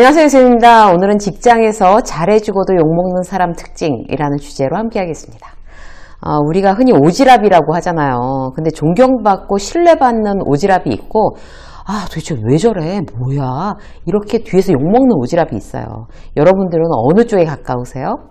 안녕하세요, 유수입니다. 오늘은 직장에서 잘해주고도 욕먹는 사람 특징이라는 주제로 함께 하겠습니다. 어, 우리가 흔히 오지랖이라고 하잖아요. 근데 존경받고 신뢰받는 오지랖이 있고, 아, 도대체 왜 저래? 뭐야? 이렇게 뒤에서 욕먹는 오지랖이 있어요. 여러분들은 어느 쪽에 가까우세요?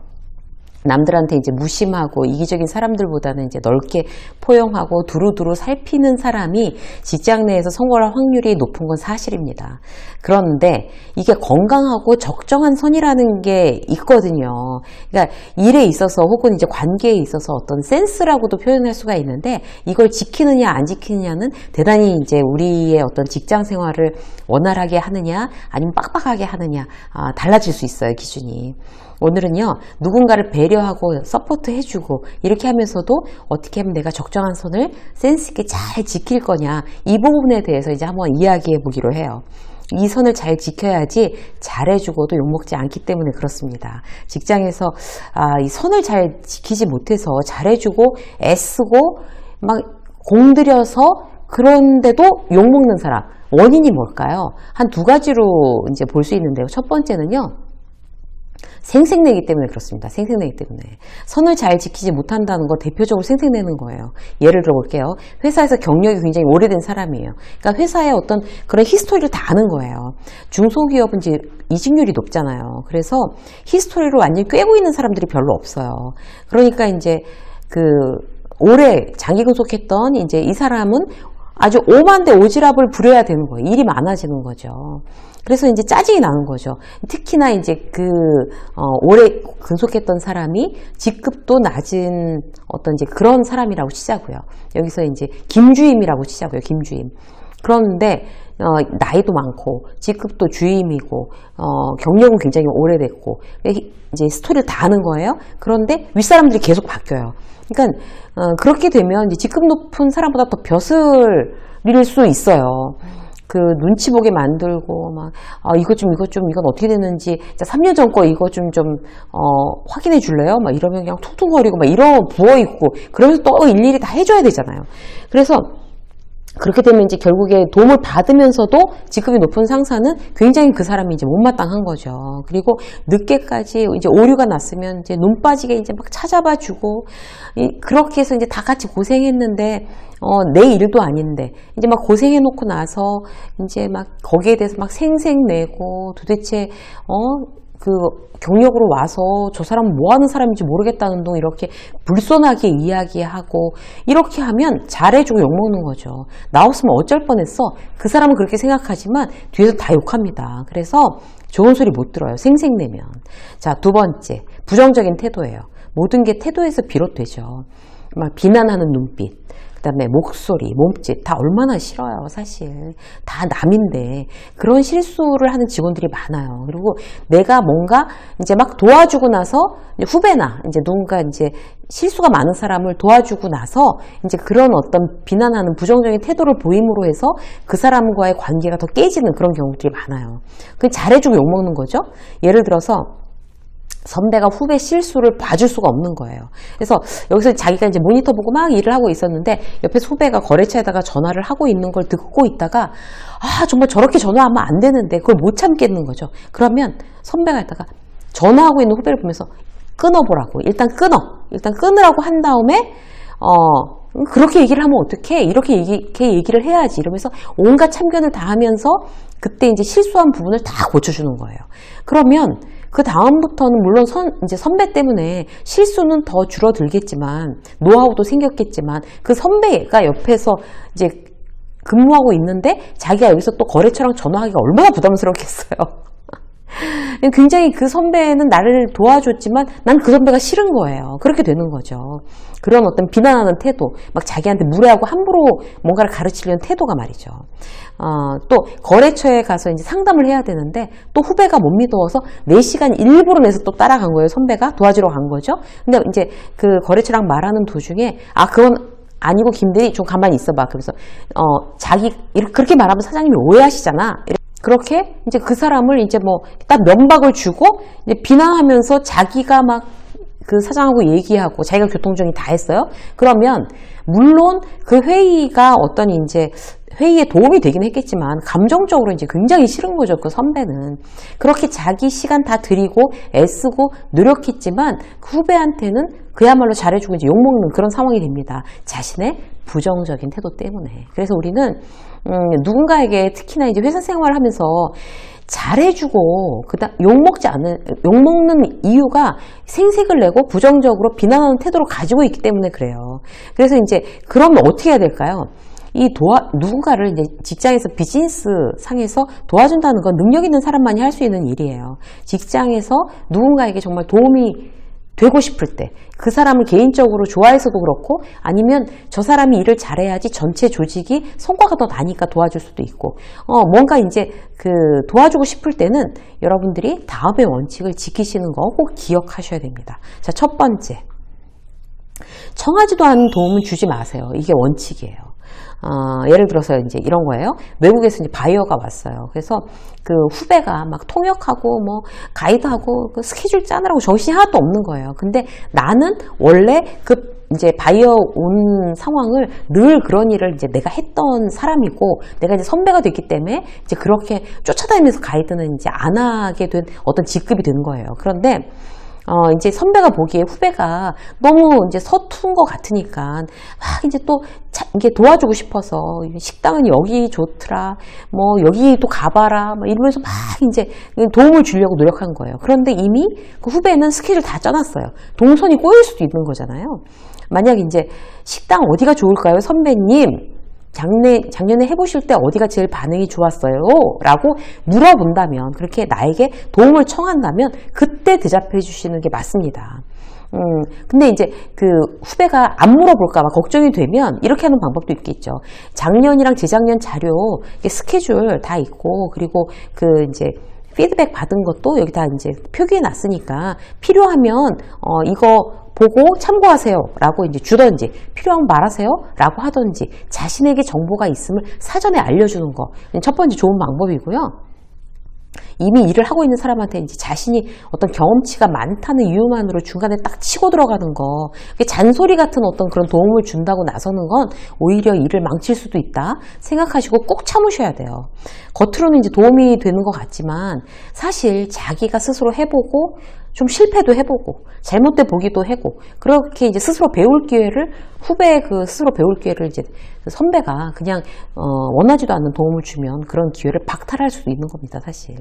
남들한테 이제 무심하고 이기적인 사람들보다는 이제 넓게 포용하고 두루두루 살피는 사람이 직장 내에서 성공할 확률이 높은 건 사실입니다. 그런데 이게 건강하고 적정한 선이라는 게 있거든요. 그러니까 일에 있어서 혹은 이제 관계에 있어서 어떤 센스라고도 표현할 수가 있는데 이걸 지키느냐 안 지키느냐는 대단히 이제 우리의 어떤 직장 생활을 원활하게 하느냐 아니면 빡빡하게 하느냐 아, 달라질 수 있어요 기준이. 오늘은요 누군가를 배려 하고 서포트 해주고 이렇게 하면서도 어떻게 하면 내가 적정한 선을 센스 있게 잘 지킬 거냐 이 부분에 대해서 이제 한번 이야기해 보기로 해요. 이 선을 잘 지켜야지 잘해주고도 욕먹지 않기 때문에 그렇습니다. 직장에서 아, 이 선을 잘 지키지 못해서 잘해주고 애쓰고 막 공들여서 그런데도 욕먹는 사람 원인이 뭘까요? 한 두 가지로 이제 볼 수 있는데요. 첫 번째는요. 생색내기 때문에 그렇습니다. 생색내기 때문에. 선을 잘 지키지 못한다는 거 대표적으로 생색내는 거예요. 예를 들어 볼게요. 회사에서 경력이 굉장히 오래된 사람이에요. 그러니까 회사의 어떤 그런 히스토리를 다 아는 거예요. 중소기업은 이제 이직률이 높잖아요. 그래서 히스토리를 완전히 꿰고 있는 사람들이 별로 없어요. 그러니까 이제 그 오래 장기 근속했던 이제 이 사람은 아주 오만대 오지랖을 부려야 되는 거예요. 일이 많아지는 거죠. 그래서 이제 짜증이 나는 거죠. 특히나 이제 그, 어, 오래 근속했던 사람이 직급도 낮은 어떤 이제 그런 사람이라고 치자고요. 여기서 이제 김주임이라고 치자고요. 김주임. 그런데, 어, 나이도 많고, 직급도 주임이고, 어, 경력은 굉장히 오래됐고, 이제 스토리를 다 아는 거예요. 그런데 윗사람들이 계속 바뀌어요. 그러니까, 어, 그렇게 되면 이제 직급 높은 사람보다 더 벼슬일 수 있어요. 그 눈치 보게 만들고 막 아, 이것 좀 이것 좀 이건 어떻게 됐는지 3년 전 거 이거 좀 좀 어, 확인해 줄래요? 막 이러면 그냥 퉁퉁거리고 막 이러 부어 있고 그러면서 또 일일이 다 해줘야 되잖아요. 그래서 그렇게 되면 이제 결국에 도움을 받으면서도 직급이 높은 상사는 굉장히 그 사람이 이제 못마땅한 거죠. 그리고 늦게까지 이제 오류가 났으면 이제 눈 빠지게 이제 막 찾아봐 주고 그렇게 해서 이제 다 같이 고생했는데 어, 내 일도 아닌데 이제 막 고생해 놓고 나서 이제 막 거기에 대해서 막 생색내고 도대체 어 그 경력으로 와서 저 사람은 뭐 하는 사람인지 모르겠다는 둥 이렇게 불손하게 이야기하고 이렇게 하면 잘해주고 욕먹는 거죠. 나왔으면 어쩔 뻔했어. 그 사람은 그렇게 생각하지만 뒤에서 다 욕합니다. 그래서 좋은 소리 못 들어요. 생색내면. 자, 두 번째. 부정적인 태도예요. 모든 게 태도에서 비롯되죠. 막 비난하는 눈빛. 그 다음에 목소리, 몸짓 다 얼마나 싫어요 사실. 다 남인데 그런 실수를 하는 직원들이 많아요. 그리고 내가 뭔가 이제 막 도와주고 나서 후배나 이제 누군가 이제 실수가 많은 사람을 도와주고 나서 이제 그런 어떤 비난하는 부정적인 태도를 보임으로 해서 그 사람과의 관계가 더 깨지는 그런 경우들이 많아요. 그 잘해주고 욕먹는 거죠. 예를 들어서 선배가 후배 실수를 봐줄 수가 없는 거예요. 그래서 여기서 자기가 이제 모니터 보고 막 일을 하고 있었는데 옆에 후배가 거래처에다가 전화를 하고 있는 걸 듣고 있다가 아 정말 저렇게 전화하면 안 되는데 그걸 못 참겠는 거죠. 그러면 선배가 있다가 전화하고 있는 후배를 보면서 끊어보라고 일단 끊어 일단 끊으라고 한 다음에 어 그렇게 얘기를 하면 어떡해 이렇게 얘기, 이렇게 얘기를 해야지 이러면서 온갖 참견을 다 하면서 그때 이제 실수한 부분을 다 고쳐주는 거예요. 그러면 그 다음부터는 물론 선, 이제 선배 때문에 실수는 더 줄어들겠지만, 노하우도 생겼겠지만, 그 선배가 옆에서 이제 근무하고 있는데, 자기가 여기서 또 거래처랑 전화하기가 얼마나 부담스럽겠어요. 굉장히 그 선배는 나를 도와줬지만 난 그 선배가 싫은 거예요. 그렇게 되는 거죠. 그런 어떤 비난하는 태도, 막 자기한테 무례하고 함부로 뭔가를 가르치려는 태도가 말이죠. 어, 또 거래처에 가서 이제 상담을 해야 되는데 또 후배가 못 믿어서 4시간 일부러 내서 또 따라간 거예요. 선배가 도와주러 간 거죠. 근데 이제 그 거래처랑 말하는 도중에 아 그건 아니고 김대리 좀 가만히 있어봐. 그래서 어 자기 이렇게 그렇게 말하면 사장님이 오해하시잖아. 그렇게 이제 그 사람을 이제 뭐 딱 면박을 주고 이제 비난하면서 자기가 막 그 사장하고 얘기하고 자기가 교통정리 다 했어요. 그러면 물론 그 회의가 어떤 이제 회의에 도움이 되긴 했겠지만 감정적으로 이제 굉장히 싫은 거죠. 그 선배는 그렇게 자기 시간 다 들이고 애쓰고 노력했지만 그 후배한테는 그야말로 잘해주고 이제 욕먹는 그런 상황이 됩니다. 자신의 부정적인 태도 때문에. 그래서 우리는 음, 누군가에게 특히나 이제 회사 생활을 하면서 잘해주고 그다음 욕먹지 않는 욕먹는 이유가 생색을 내고 부정적으로 비난하는 태도를 가지고 있기 때문에 그래요. 그래서 이제 그러면 어떻게 해야 될까요? 이 도와 누군가를 이제 직장에서 비즈니스 상에서 도와준다는 건 능력 있는 사람만이 할 수 있는 일이에요. 직장에서 누군가에게 정말 도움이 되고 싶을 때 그 사람을 개인적으로 좋아해서도 그렇고 아니면 저 사람이 일을 잘해야지 전체 조직이 성과가 더 나니까 도와줄 수도 있고 어 뭔가 이제 그 도와주고 싶을 때는 여러분들이 다음의 원칙을 지키시는 거 꼭 기억하셔야 됩니다. 자, 첫 번째. 청하지도 않은 도움은 주지 마세요. 이게 원칙이에요. 어, 예를 들어서 이제 이런 거예요. 외국에서 이제 바이어가 왔어요. 그래서 그 후배가 막 통역하고 뭐 가이드하고 그 스케줄 짜느라고 정신이 하나도 없는 거예요. 근데 나는 원래 그 이제 바이어 온 상황을 늘 그런 일을 이제 내가 했던 사람이고 내가 이제 선배가 됐기 때문에 이제 그렇게 쫓아다니면서 가이드는 이제 안 하게 된 어떤 직급이 된 거예요. 그런데 어, 이제 선배가 보기에 후배가 너무 이제 서툰 것 같으니까, 막 이제 또, 자, 이게 도와주고 싶어서, 식당은 여기 좋더라, 뭐, 여기 또 가봐라, 막 이러면서 막 이제 도움을 주려고 노력한 거예요. 그런데 이미 그 후배는 스케줄 다 짜놨어요. 동선이 꼬일 수도 있는 거잖아요. 만약 이제 식당 어디가 좋을까요? 선배님, 작년, 작년에 해보실 때 어디가 제일 반응이 좋았어요? 라고 물어본다면, 그렇게 나에게 도움을 청한다면, 그때 대답해 주시는 게 맞습니다. 음, 근데 이제 그 후배가 안 물어볼까봐 걱정이 되면 이렇게 하는 방법도 있겠죠. 작년이랑 재작년 자료, 스케줄 다 있고, 그리고 그 이제 피드백 받은 것도 여기 다 이제 표기해 놨으니까 필요하면 어 이거 보고 참고하세요. 라고 이제 주던지 필요하면 말하세요. 라고 하던지 자신에게 정보가 있음을 사전에 알려주는 거. 첫 번째 좋은 방법이고요. 이미 일을 하고 있는 사람한테 이제 자신이 어떤 경험치가 많다는 이유만으로 중간에 딱 치고 들어가는 거, 잔소리 같은 어떤 그런 도움을 준다고 나서는 건 오히려 일을 망칠 수도 있다 생각하시고 꼭 참으셔야 돼요. 겉으로는 이제 도움이 되는 것 같지만 사실 자기가 스스로 해보고 좀 실패도 해보고 잘못돼 보기도 하고 그렇게 이제 스스로 배울 기회를 후배 그 스스로 배울 기회를 이제 선배가 그냥 어, 원하지도 않는 도움을 주면 그런 기회를 박탈할 수도 있는 겁니다 사실.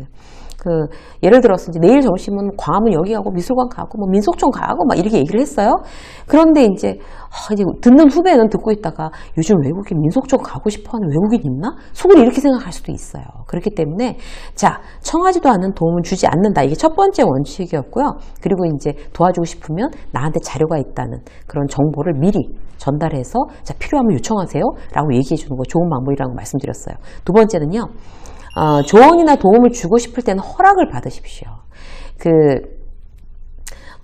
그 예를 들어서 이제 내일 점심은 광화문 여기 가고 미술관 가고 뭐 민속촌 가고 막 이렇게 얘기를 했어요. 그런데 이제 아, 이제 듣는 후배는 듣고 있다가 요즘 외국에 민속촌 가고 싶어하는 외국인 있나? 속으로 이렇게 생각할 수도 있어요. 그렇기 때문에 자 청하지도 않은 도움은 주지 않는다. 이게 첫 번째 원칙이었고요. 그리고 이제 도와주고 싶으면 나한테 자료가 있다는 그런 정보를 미리 전달해서 자 필요하면 요청하세요? 라고 얘기해 주는 거 좋은 방법이라고 말씀드렸어요. 두 번째는요 어, 조언이나 도움을 주고 싶을 때는 허락을 받으십시오. 그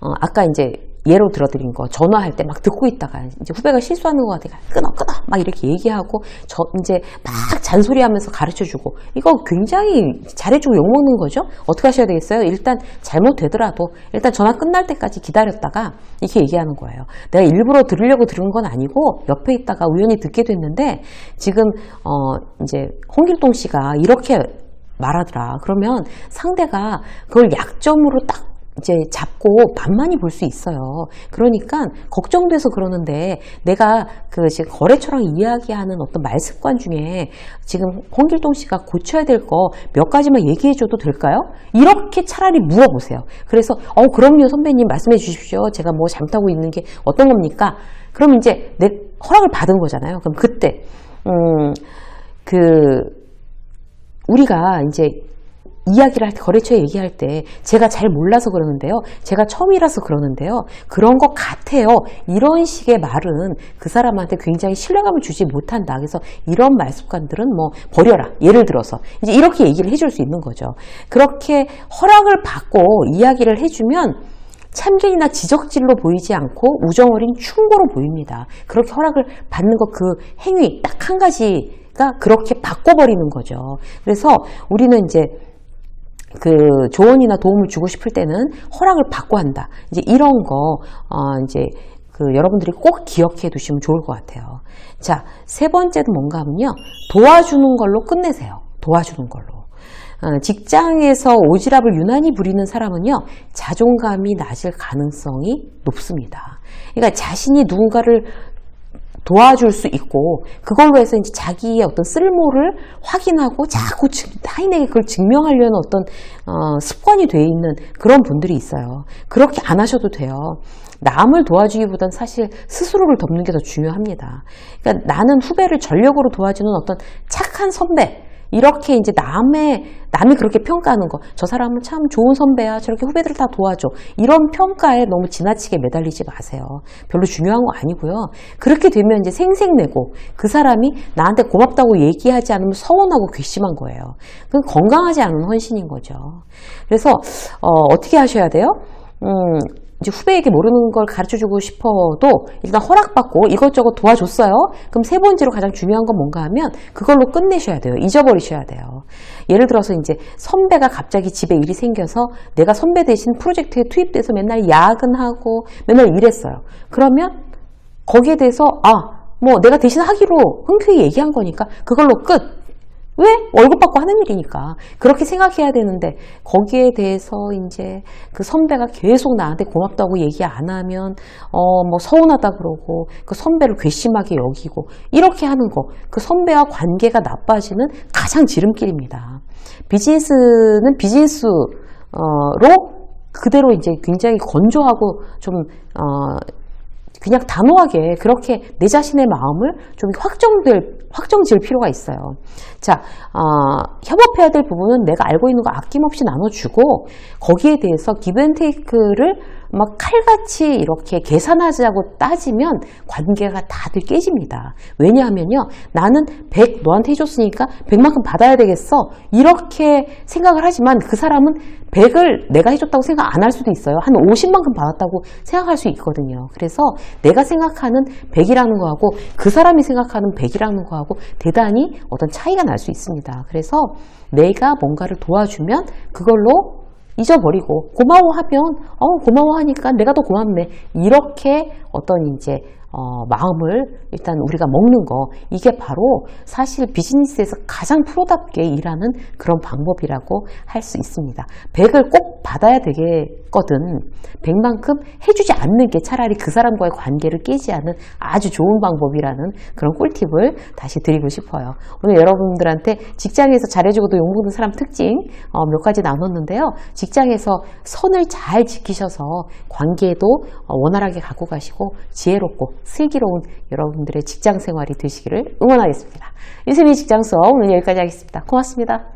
어, 아까 이제 예로 들어드린 거 전화할 때 막 듣고 있다가 이제 후배가 실수하는 것 같아 끊어 끊어! 막 이렇게 얘기하고 저 이제 막 잔소리하면서 가르쳐주고 이거 굉장히 잘해주고 욕 먹는 거죠? 어떻게 하셔야 되겠어요? 일단 잘못되더라도 일단 전화 끝날 때까지 기다렸다가 이렇게 얘기하는 거예요. 내가 일부러 들으려고 들은 건 아니고 옆에 있다가 우연히 듣게 됐는데 지금 어 이제 홍길동 씨가 이렇게 말하더라. 그러면 상대가 그걸 약점으로 딱 이제 잡고 반만이 볼 수 있어요. 그러니까 걱정돼서 그러는데 내가 그 지금 거래처랑 이야기하는 어떤 말 습관 중에 지금 홍길동 씨가 고쳐야 될 거 몇 가지만 얘기해 줘도 될까요? 이렇게 차라리 물어보세요. 그래서 어 그럼요 선배님 말씀해 주십시오. 제가 뭐 잘못하고 있는 게 어떤 겁니까? 그럼 이제 내 허락을 받은 거잖아요. 그럼 그때 음 그 우리가 이제 이야기를 할 때, 거래처에 얘기할 때 제가 잘 몰라서 그러는데요. 제가 처음이라서 그러는데요. 그런 것 같아요. 이런 식의 말은 그 사람한테 굉장히 신뢰감을 주지 못한다. 그래서 이런 말 습관들은 뭐 버려라. 예를 들어서 이제 이렇게 얘기를 해줄 수 있는 거죠. 그렇게 허락을 받고 이야기를 해주면 참견이나 지적질로 보이지 않고 우정 어린 충고로 보입니다. 그렇게 허락을 받는 것 그 행위 딱 한 가지가 그렇게 바꿔버리는 거죠. 그래서 우리는 이제 그 조언이나 도움을 주고 싶을 때는 허락을 받고 한다. 이제 이런 거 어, 이제 그 여러분들이 꼭 기억해 두시면 좋을 것 같아요. 자, 세 번째는 뭔가 하면요. 도와주는 걸로 끝내세요. 도와주는 걸로. 어, 직장에서 오지랖을 유난히 부리는 사람은요, 자존감이 낮을 가능성이 높습니다. 그러니까 자신이 누군가를 도와줄 수 있고 그걸로 해서 이제 자기의 어떤 쓸모를 확인하고 자꾸 증- 타인에게 그걸 증명하려는 어떤 어, 습관이 돼 있는 그런 분들이 있어요. 그렇게 안 하셔도 돼요. 남을 도와주기보단 사실 스스로를 돕는 게 더 중요합니다. 그러니까 나는 후배를 전력으로 도와주는 어떤 착한 선배 이렇게 이제 남의 남이 그렇게 평가하는 거, 저 사람은 참 좋은 선배야, 저렇게 후배들 다 도와줘. 이런 평가에 너무 지나치게 매달리지 마세요. 별로 중요한 거 아니고요. 그렇게 되면 이제 생색내고 그 사람이 나한테 고맙다고 얘기하지 않으면 서운하고 괘씸한 거예요. 그건 건강하지 않은 헌신인 거죠. 그래서 어, 떻게 하셔야 돼요? 음, 이제 후배에게 모르는 걸 가르쳐 주고 싶어도 일단 허락받고 이것저것 도와줬어요. 그럼 세 번째로 가장 중요한 건 뭔가 하면 그걸로 끝내셔야 돼요. 잊어버리셔야 돼요. 예를 들어서 이제 선배가 갑자기 집에 일이 생겨서 내가 선배 대신 프로젝트에 투입돼서 맨날 야근하고 맨날 일했어요. 그러면 거기에 대해서 아, 뭐 내가 대신 하기로 흔쾌히 얘기한 거니까 그걸로 끝. 왜? 월급 받고 하는 일이니까. 그렇게 생각해야 되는데, 거기에 대해서 이제 그 선배가 계속 나한테 고맙다고 얘기 안 하면, 어, 뭐 서운하다 그러고, 그 선배를 괘씸하게 여기고, 이렇게 하는 거, 그 선배와 관계가 나빠지는 가장 지름길입니다. 비즈니스는 비즈니스로 그대로 이제 굉장히 건조하고 좀, 어, 그냥 단호하게 그렇게 내 자신의 마음을 좀 확정될 확정 지을 필요가 있어요. 자, 어, 협업해야 될 부분은 내가 알고 있는 거 아낌없이 나눠주고 거기에 대해서 기브앤테이크를 막 칼같이 이렇게 계산하자고 따지면 관계가 다들 깨집니다. 왜냐하면요, 나는 100 너한테 해줬으니까 100만큼 받아야 되겠어. 이렇게 생각을 하지만 그 사람은 100을 내가 해줬다고 생각 안 할 수도 있어요. 한 50만큼 받았다고 생각할 수 있거든요. 그래서 내가 생각하는 100이라는 거하고 그 사람이 생각하는 100이라는 거하고 대단히 어떤 차이가 날 수 있습니다. 그래서 내가 뭔가를 도와주면 그걸로 잊어버리고 고마워하면 어 고마워하니까 내가 더 고맙네. 이렇게 어떤 이제 어, 마음을 일단 우리가 먹는 거 이게 바로 사실 비즈니스에서 가장 프로답게 일하는 그런 방법이라고 할 수 있습니다. 100을 꼭 받아야 되겠거든 100만큼 해주지 않는 게 차라리 그 사람과의 관계를 깨지 않은 아주 좋은 방법이라는 그런 꿀팁을 다시 드리고 싶어요. 오늘 여러분들한테 직장에서 잘해주고도 욕먹는 사람 특징 어, 몇 가지 나눴는데요. 직장에서 선을 잘 지키셔서 관계도 어, 원활하게 갖고 가시고 지혜롭고 슬기로운 여러분들의 직장 생활이 되시기를 응원하겠습니다. 유세미 직장 수업 오늘 여기까지 하겠습니다. 고맙습니다.